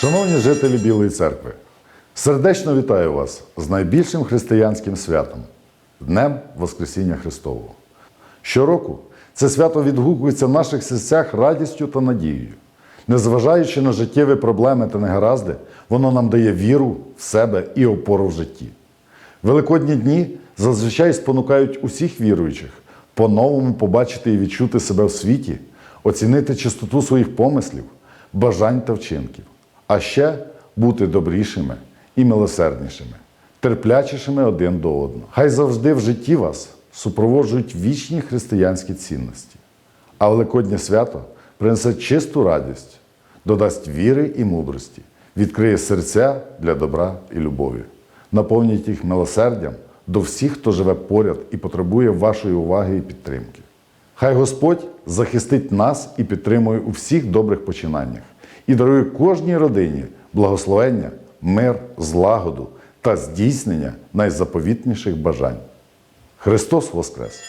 Шановні жителі Білої церкви, сердечно вітаю вас з найбільшим християнським святом Днем Воскресіння Христового. Щороку це свято відгукується в наших серцях радістю та надією. Незважаючи на життєві проблеми та негаразди, воно нам дає віру в себе і опору в житті. Великодні дні зазвичай спонукають усіх віруючих по-новому побачити і відчути себе в світі, оцінити чистоту своїх помислів, бажань та вчинків, а ще бути добрішими і милосерднішими, терплячішими один до одного. Хай завжди в житті вас супроводжують вічні християнські цінності, а Великоднє свято принесе чисту радість, додасть віри і мудрості, відкриє серця для добра і любові, наповнить їх милосердям до всіх, хто живе поряд і потребує вашої уваги і підтримки. Хай Господь захистить нас і підтримує у всіх добрих починаннях і дарує кожній родині благословення, мир, злагоду та здійснення найзаповітніших бажань. Христос Воскрес!